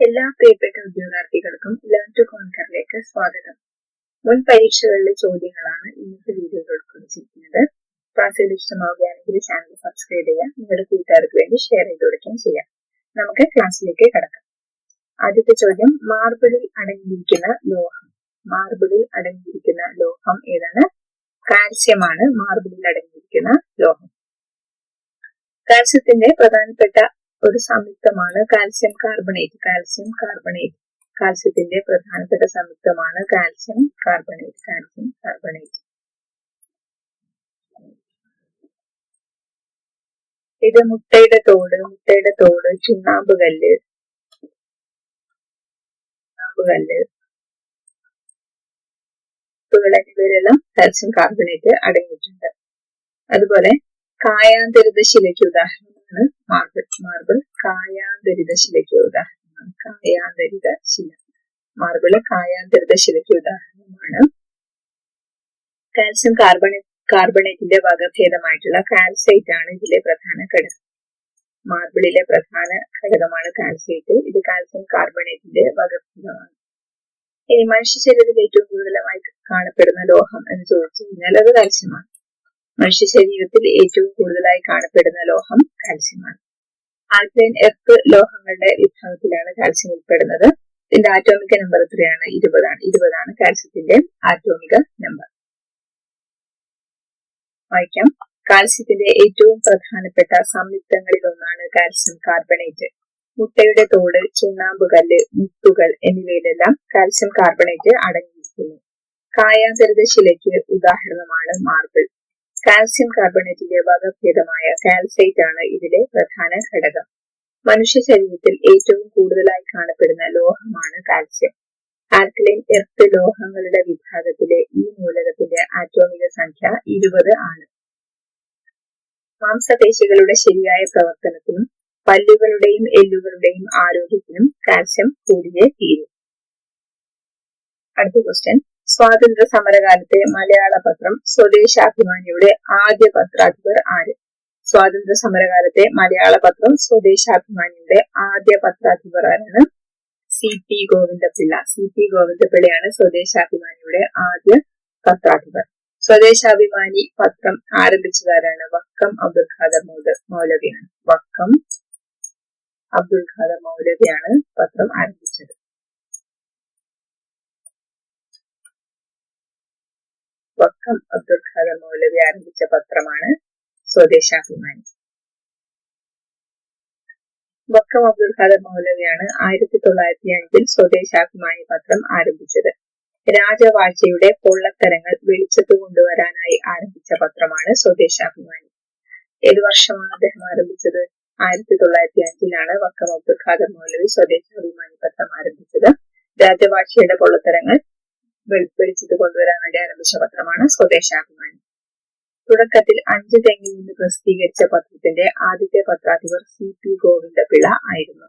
എല്ലാ പ്രിയപ്പെട്ട വിദ്യാർത്ഥികൾക്കും ലേൺ ടു കോൺകറിലേക്ക് സ്വാഗതം. മുൻ പരീക്ഷകളിലെ ചോദ്യങ്ങളാണ് ഇന്നത്തെ വീഡിയോയിൽ ഉൾക്കൊള്ളിച്ചിരിക്കുന്നത് ക്ലാസ്സിൽ ഇഷ്ടമാവുകയാണെങ്കിൽ ചാനൽ സബ്സ്ക്രൈബ് ചെയ്യാം നിങ്ങളുടെ കൂട്ടുകാർക്ക് വേണ്ടി ഷെയർ ചെയ്ത് കൊടുക്കുകയും ചെയ്യാം. നമുക്ക് ക്ലാസ്സിലേക്ക് കടക്കാം. ആദ്യത്തെ ചോദ്യം മാർബിളിൽ അടങ്ങിയിരിക്കുന്ന ലോഹം. മാർബിളിൽ അടങ്ങിയിരിക്കുന്ന ലോഹം ഏതാണ്? കാൽസ്യമാണ് മാർബിളിൽ അടങ്ങിയിരിക്കുന്ന ലോഹം. കാൽസ്യത്തിന്റെ പ്രധാനപ്പെട്ട ഒരു സംയുക്തമാണ് കാൽസ്യം കാർബണേറ്റ്. Calcium carbonate. കാൽസ്യത്തിന്റെ പ്രധാനപ്പെട്ട സംയുക്തമാണ് കാൽസ്യം കാർബണേറ്റ്. Calcium carbonate. ഇത് മുട്ടയുടെ തോട് മുട്ടയുടെ തോട് ചുണ്ണാമ്പ് കല്ല്. ചുണ്ണാമ്പ് കല്ല്. എന്നിവയിലെല്ലാം കാൽസ്യം കാർബണേറ്റ് അടങ്ങിയിട്ടുണ്ട്. അതുപോലെ കായാന്തരിത ശിലയ്ക്ക് ഉദാഹരണമാണ് മാർബിൾ മാർബിൾ കായാന്തരിത ശിലയ്ക്ക് ഉദാഹരണമാണ്. കായാന്തരിത ശില. മാർബിൾ കായാന്തരിത ശിലയ്ക്ക് ഉദാഹരണമാണ്. കാൽസ്യം കാർബണേ കാർബണേറ്റിന്റെ വകഭേദമായിട്ടുള്ള കാൽസൈറ്റ് ആണ് ഇതിലെ പ്രധാന ഘടകം. മാർബിളിലെ പ്രധാന ഘടകമാണ് കാൽസൈറ്റ്. ഇത് കാൽസ്യം കാർബണേറ്റിന്റെ വകഭേദമാണ്. ഇനി മനുഷ്യ ശരീരത്തിൽ ഏറ്റവും കൂടുതലായി കാണപ്പെടുന്ന ലോഹം എന്ന് ചോദിച്ചു കഴിഞ്ഞാൽ അത് കാൽസ്യമാണ്. മനുഷ്യ ശരീരത്തിൽ ഏറ്റവും കൂടുതലായി കാണപ്പെടുന്ന ലോഹം കാൽസ്യമാണ്. ആൽക്കലൈൻ എർത്ത് ലോഹങ്ങളുടെ വിഭാഗത്തിലാണ് കാൽസ്യം ഉൾപ്പെടുന്നത്. ഇതിന്റെ ആറ്റോമിക നമ്പർ എത്രയാണ്? ഇരുപതാണ്. ഇരുപതാണ് കാൽസ്യത്തിന്റെ ആറ്റോമിക നമ്പർ. വായിക്കാം. കാൽസ്യത്തിന്റെ ഏറ്റവും പ്രധാനപ്പെട്ട സംയുക്തങ്ങളിൽ ഒന്നാണ് കാൽസ്യം കാർബണേറ്റ്. മുട്ടയുടെ തോട് ചുണ്ണാമ്പ് കല്ല് മുത്തുകൾ എന്നിവയിലെല്ലാം കാൽസ്യം കാർബണേറ്റ് അടങ്ങിയിരിക്കുന്നു. കായാന്തരിത ശിലയ്ക്ക് ഉദാഹരണമാണ് മാർബിൾ. കാൽസ്യം കാർബണേറ്റിന്റെ വകഭേദമായ കാൽസൈറ്റ് ആണ് ഇതിലെ പ്രധാന ഘടകം. മനുഷ്യ ശരീരത്തിൽ ഏറ്റവും കൂടുതലായി കാണപ്പെടുന്ന ലോഹമാണ് കാൽസ്യം. ആൽക്കലൈൻ എർത്ത് ലോഹങ്ങളുടെ വിഭാഗത്തിലെ ഈ മൂലകത്തിന്റെ ആറ്റോമിക സംഖ്യ ഇരുപത് ആണ്. മാംസപേശികളുടെ ശരിയായ പ്രവർത്തനത്തിനും പല്ലുകളുടെയും എല്ലുകളുടെയും ആരോഗ്യത്തിനും കാൽസ്യം കൂടിയേ തീരും. അടുത്ത ക്വസ്റ്റ്യൻ സ്വാതന്ത്ര്യ സമരകാലത്തെ മലയാള പത്രം സ്വദേശാഭിമാനിയുടെ ആദ്യ പത്രാധിപർ ആര്? സ്വാതന്ത്ര്യ സമരകാലത്തെ മലയാള പത്രം സ്വദേശാഭിമാനിയുടെ ആദ്യ പത്രാധിപർ ആരാണ്? C P Govindapillai. C P ഗോവിന്ദപിള്ളയാണ് സ്വദേശാഭിമാനിയുടെ ആദ്യ പത്രാധിപർ. സ്വദേശാഭിമാനി പത്രം ആരംഭിച്ചതാരാണ്? വക്കം അബ്ദുൽ ഖാദർ മൗലവിയാണ്. വക്കം അബ്ദുൽ ഖാദർ മൗലവിയാണ് പത്രം ആരംഭിച്ചത്. വക്കം അബ്ദുൽ ഖാദർ മൗലവി ആരംഭിച്ച പത്രമാണ് സ്വദേശാഭിമാനി. വക്കം അബ്ദുൽ ഖാദർ മൗലവിയാണ് ആയിരത്തി തൊള്ളായിരത്തി അഞ്ചിൽ സ്വദേശാഭിമാനി പത്രം ആരംഭിച്ചത്. രാജവാഴ്ചയുടെ പൊള്ളത്തരങ്ങൾ വെളിച്ചത്ത് കൊണ്ടുവരാനായി ആരംഭിച്ച പത്രമാണ് സ്വദേശാഭിമാനി. ഏത് വർഷമാണ് അദ്ദേഹം ആരംഭിച്ചത്? ആയിരത്തി തൊള്ളായിരത്തി അഞ്ചിലാണ് വക്കം അബ്ദുൽ ഖാദർ മൗലവി സ്വദേശാഭിമാനി പത്രം ആരംഭിച്ചത്. രാജവാഴ്ചയുടെ പൊള്ളത്തരങ്ങൾ വെളിച്ചത്ത് കൊണ്ടുവരാൻ വേണ്ടി ആരംഭിച്ച പത്രമാണ് സ്വദേശാഭിമാനി. തുടക്കത്തിൽ അഞ്ച് തെങ്ങിൽ നിന്ന് പ്രസിദ്ധീകരിച്ച പത്രത്തിന്റെ ആദ്യത്തെ പത്രാധിപർ സി പി ഗോവിന്ദപിള്ള ആയിരുന്നു.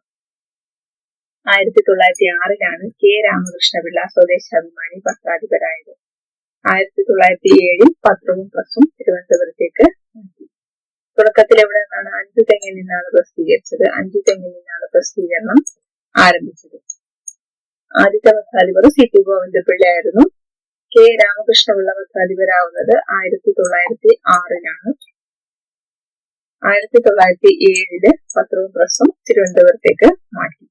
ആയിരത്തി തൊള്ളായിരത്തി ആറിലാണ് കെ രാമകൃഷ്ണപിള്ള സ്വദേശാഭിമാനി പത്രാധിപരായത്. ആയിരത്തി തൊള്ളായിരത്തി ഏഴിൽ പത്രവും പ്രസും തിരുവനന്തപുരത്തേക്ക് മാറ്റി തുടക്കത്തിൽ എവിടെ നിന്നാണ് അഞ്ചു തെങ്ങിൽ നിന്നാണ് പ്രസിദ്ധീകരിച്ചത്? അഞ്ചു തെങ്ങിൽ നിന്നാണ് പ്രസിദ്ധീകരണം ആരംഭിച്ചത്. ആദ്യത്തെ പത്രാധിപർ സി പി ഗോവിന്ദപിള്ളയായിരുന്നു കെ രാമകൃഷ്ണപിള്ള പത്രാധിപരാവുന്നത് ആയിരത്തി തൊള്ളായിരത്തി ആറിലാണ്. ആയിരത്തി തൊള്ളായിരത്തി ഏഴിൽ പത്രവും പ്രസും തിരുവനന്തപുരത്തേക്ക് മാറ്റി.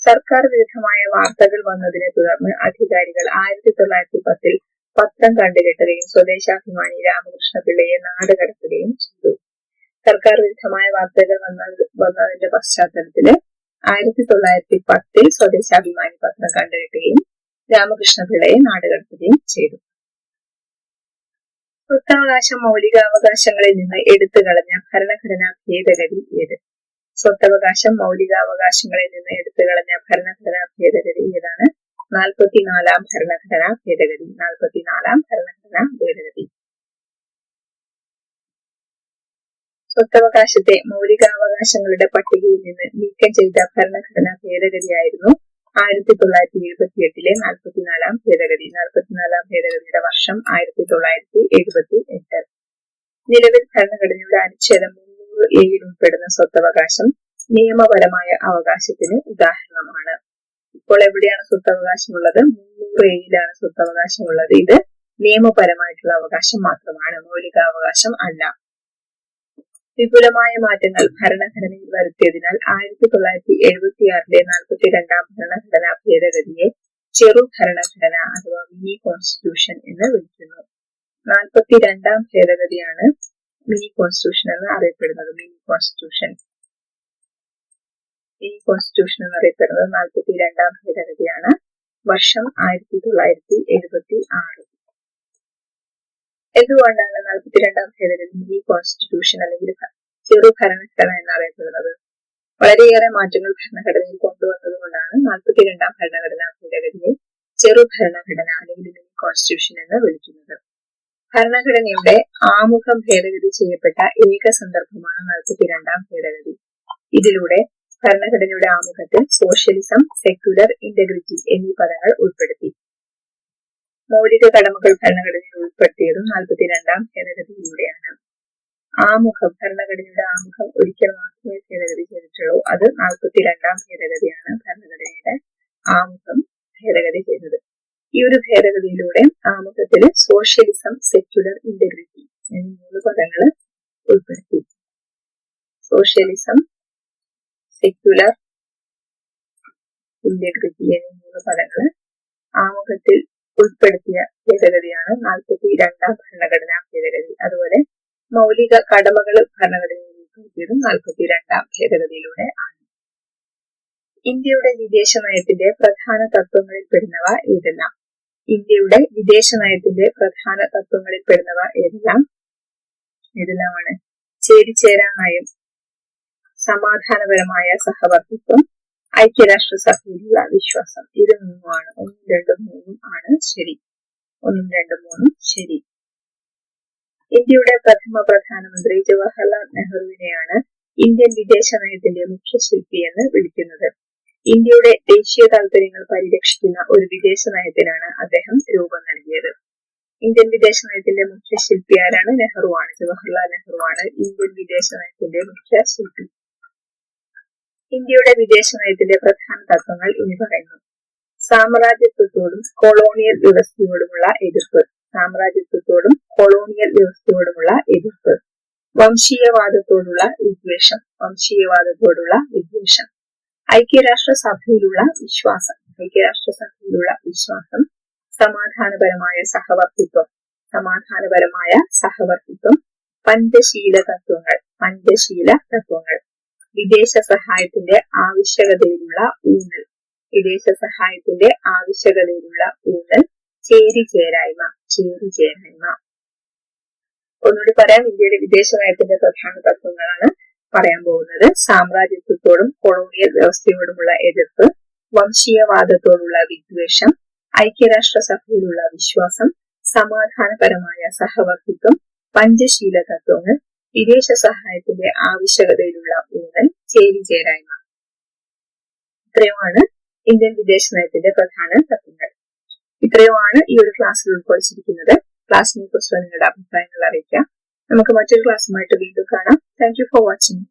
സർക്കാർ വിരുദ്ധമായ വാർത്തകൾ വന്നതിനെ തുടർന്ന് അധികാരികൾ ആയിരത്തി തൊള്ളായിരത്തി പത്തിൽ പത്രം കണ്ടുകെട്ടുകയും സ്വദേശാഭിമാനി രാമകൃഷ്ണപിള്ളയെ നാട് കടത്തുകയും ചെയ്തു. സർക്കാർ വിരുദ്ധമായ വാർത്തകൾ വന്ന വന്നതിന്റെ പശ്ചാത്തലത്തിൽ ആയിരത്തി തൊള്ളായിരത്തി പത്തിൽ സ്വദേശാഭിമാനി പത്രം കണ്ടുകെട്ടുകയും രാമകൃഷ്ണപിള്ളയെ നാടുകടത്തുകയും ചെയ്തു. സ്വത്തവകാശ മൗലികാവകാശങ്ങളിൽ നിന്ന് എടുത്തു കളഞ്ഞ ഭരണഘടനാ ഭേദഗതി ഏത്? സ്വത്തവകാശം മൗലികാവകാശങ്ങളിൽ നിന്ന് എടുത്തു കളഞ്ഞ ഭരണഘടനാ ഭേദഗതി ഏതാണ്? നാൽപ്പത്തിനാലാം ഭരണഘടനാ ഭേദഗതി നാൽപ്പത്തിനാലാം ഭരണഘടനാ ഭേദഗതി. സ്വത്തവകാശത്തെ മൗലികാവകാശങ്ങളുടെ പട്ടികയിൽ നിന്ന് നീക്കം ചെയ്ത ഭരണഘടനാ ഭേദഗതിയായിരുന്നു ആയിരത്തി തൊള്ളായിരത്തി എഴുപത്തി എട്ടിലെ നാൽപ്പത്തിനാലാം ഭേദഗതി. നാൽപ്പത്തിനാലാം ഭേദഗതിയുടെ വർഷം ആയിരത്തി തൊള്ളായിരത്തി എഴുപത്തി എട്ട് നിലവിൽ ഭരണഘടനയുടെ അനുച്ഛേദം മുന്നൂറ് എയിൽ ഉൾപ്പെടുന്ന സ്വത്തവകാശം നിയമപരമായ അവകാശത്തിന് ഉദാഹരണമാണ്. ഇപ്പോൾ എവിടെയാണ് സ്വത്തവകാശമുള്ളത്? മുന്നൂറ് എയിലാണ് സ്വത്തവകാശമുള്ളത്. ഇത് നിയമപരമായിട്ടുള്ള അവകാശം മാത്രമാണ്. മൗലികാവകാശം അല്ല. വിപുലമായ മാറ്റങ്ങൾ ഭരണഘടനയിൽ വരുത്തിയതിനാൽ ആയിരത്തി തൊള്ളായിരത്തി എഴുപത്തിയാറിലെ നാൽപ്പത്തിരണ്ടാം ഭരണഘടനാ ഭേദഗതിയെ ചെറു ഭരണഘടന അഥവാ മിനി കോൺസ്റ്റിറ്റ്യൂഷൻ എന്ന് വിളിക്കുന്നു. നാൽപ്പത്തി രണ്ടാം ഭേദഗതിയാണ് മിനി കോൺസ്റ്റിറ്റ്യൂഷൻ എന്ന് അറിയപ്പെടുന്നത്. മിനി കോൺസ്റ്റിറ്റ്യൂഷൻ മിനി കോൺസ്റ്റിറ്റ്യൂഷൻ എന്ന് അറിയപ്പെടുന്നത് നാൽപ്പത്തി രണ്ടാം ഭേദഗതിയാണ്. വർഷം ആയിരത്തി തൊള്ളായിരത്തി എഴുപത്തി ആറ് എന്തുകൊണ്ടാണ് നാൽപ്പത്തിരണ്ടാം ഭേദഗതി മിനി കോൺസ്റ്റിറ്റ്യൂഷൻ അല്ലെങ്കിൽ ചെറു ഭരണഘടന എന്നറിയപ്പെടുന്നത്? വളരെയേറെ മാറ്റങ്ങൾ ഭരണഘടനയിൽ കൊണ്ടുവന്നത് കൊണ്ടാണ് നാൽപ്പത്തിരണ്ടാം ഭരണഘടനാ ഭേദഗതിയെ ചെറു ഭരണഘടന അല്ലെങ്കിൽ മിനി കോൺസ്റ്റിറ്റ്യൂഷൻ എന്ന് വിളിക്കുന്നത്. ഭരണഘടനയുടെ ആമുഖം ഭേദഗതി ചെയ്യപ്പെട്ട ഏക സന്ദർഭമാണ് നാൽപ്പത്തിരണ്ടാം ഭേദഗതി. ഇതിലൂടെ ഭരണഘടനയുടെ ആമുഖത്തിൽ സോഷ്യലിസം സെക്യുലർ ഇന്റഗ്രിറ്റി എന്നീ പദങ്ങൾ ഉൾപ്പെടുത്തി. മൗലിക കടമകൾ ഭരണഘടനയിൽ ഉൾപ്പെടുത്തിയതും നാൽപ്പത്തിരണ്ടാം ഭേദഗതിയിലൂടെയാണ് ആമുഖം ഭരണഘടനയുടെ ആമുഖം ഒരിക്കൽ മാത്രമേ ഭേദഗതി ചെയ്തിട്ടുള്ളൂ. അത് നാൽപ്പത്തിരണ്ടാം ഭേദഗതിയാണ് ഭരണഘടനയുടെ ആമുഖം ഭേദഗതി ചെയ്തത്. ഈ ഒരു ഭേദഗതിയിലൂടെ ആമുഖത്തിൽ സോഷ്യലിസം സെക്യുലർ ഇന്റഗ്രിറ്റി എന്നീ മൂന്ന് പദങ്ങൾ ഉൾപ്പെടുത്തി. സോഷ്യലിസം സെക്യുലർ ഇന്റഗ്രിറ്റി എന്നീ മൂന്ന് പദങ്ങൾ ആമുഖത്തിൽ ഉൾപ്പെടുത്തിയ ഭേദഗതിയാണ് നാൽപ്പത്തി രണ്ടാം ഭരണഘടനാ ഭേദഗതി. അതുപോലെ മൗലിക കടമകൾ ഭരണഘടനയിൽ ഉൾപ്പെടുത്തിയതും നാൽപ്പത്തി രണ്ടാം ഭേദഗതിയിലൂടെ ആണ്. ഇന്ത്യയുടെ വിദേശ നയത്തിന്റെ പ്രധാന തത്വങ്ങളിൽ പെടുന്നവ ഏതെല്ലാം? ഇന്ത്യയുടെ വിദേശ നയത്തിന്റെ പ്രധാന തത്വങ്ങളിൽ പെടുന്നവ ഏതെല്ലാം? ഏതെല്ലാമാണ്? ചേരിചേരാ നയം സമാധാനപരമായ സഹവർത്തിത്വം ഐക്യരാഷ്ട്രസഭയിലുള്ള വിശ്വാസം. ഇത് മൂന്നുമാണ് ഒന്നും രണ്ടും മൂന്നും ആണ് ശരി. ഒന്നും രണ്ടും മൂന്നും ശരി. ഇന്ത്യയുടെ പ്രഥമ പ്രധാനമന്ത്രി ജവഹർലാൽ നെഹ്റുവിനെയാണ് ഇന്ത്യൻ വിദേശ നയത്തിന്റെ മുഖ്യ ശില്പി എന്ന് വിളിക്കുന്നത്. ഇന്ത്യയുടെ ദേശീയ താല്പര്യങ്ങൾ പരിരക്ഷിക്കുന്ന ഒരു വിദേശ നയത്തിനാണ് അദ്ദേഹം രൂപം നൽകിയത്. ഇന്ത്യൻ വിദേശ നയത്തിന്റെ മുഖ്യ ശില്പി ആരാണ്? നെഹ്റുവാണ്. ജവഹർലാൽ നെഹ്റുവാണ് ഇന്ത്യൻ വിദേശ നയത്തിന്റെ മുഖ്യ ശില്പി ഇന്ത്യയുടെ വിദേശ നയത്തിന്റെ പ്രധാന തത്വങ്ങൾ ഇനി പറയുന്നു. സാമ്രാജ്യത്വത്തോടും കൊളോണിയൽ വ്യവസ്ഥയോടുമുള്ള എതിർപ്പ്. സാമ്രാജ്യത്വത്തോടും കൊളോണിയൽ വ്യവസ്ഥയോടുമുള്ള എതിർപ്പ്. വംശീയവാദത്തോടുള്ള വിദ്വേഷം. വംശീയവാദത്തോടുള്ള വിദ്വേഷം. ഐക്യരാഷ്ട്രസഭയിലുള്ള വിശ്വാസം. ഐക്യരാഷ്ട്ര ഐക്യരാഷ്ട്രസഭയിലുള്ള വിശ്വാസം. സമാധാനപരമായ സഹവർത്തിത്വം. സമാധാനപരമായ സഹവർത്തിത്വം. പഞ്ചശീല തത്വങ്ങൾ. പഞ്ചശീല തത്വങ്ങൾ. വിദേശ സഹായത്തിന്റെ ആവശ്യകതയിലുള്ള ഊന്നൽ. വിദേശ സഹായത്തിന്റെ ആവശ്യകതയിലുള്ള ഊന്നൽ. ചേരി ചേരായ്മ ചേരി ചേരായ്മ ഒന്നുകൂടി പറയാം ഇന്ത്യയുടെ വിദേശ നയത്തിന്റെ പ്രധാന തത്വങ്ങളാണ് പറയാൻ പോകുന്നത്. സാമ്രാജ്യത്വത്തോടും കൊളോണിയൽ വ്യവസ്ഥയോടുമുള്ള എതിർപ്പ് വംശീയവാദത്തോടുള്ള വിദ്വേഷം ഐക്യരാഷ്ട്ര സഭയിലുള്ള വിശ്വാസം സമാധാനപരമായ സഹവർത്തിത്വം പഞ്ചശീല തത്വങ്ങൾ വിദേശ സഹായത്തിന്റെ ആവശ്യകതയിലുള്ള ഊന്നൽ ചേരിചേരായ്മ ഇത്രയുമാണ് ഇന്ത്യൻ വിദേശ നയത്തിന്റെ പ്രധാന തത്വങ്ങൾ. ഇത്രയുമാണ് ഈ ഒരു ക്ലാസ്സിൽ ഉൾക്കൊള്ളിച്ചിരിക്കുന്നത്. ക്ലാസ്സിനെ കുറിച്ചുള്ള നിങ്ങളുടെ അഭിപ്രായങ്ങൾ അറിയിക്കാം. നമുക്ക് മറ്റൊരു ക്ലാസ്സുമായിട്ട് വീണ്ടും കാണാം. Thank for watching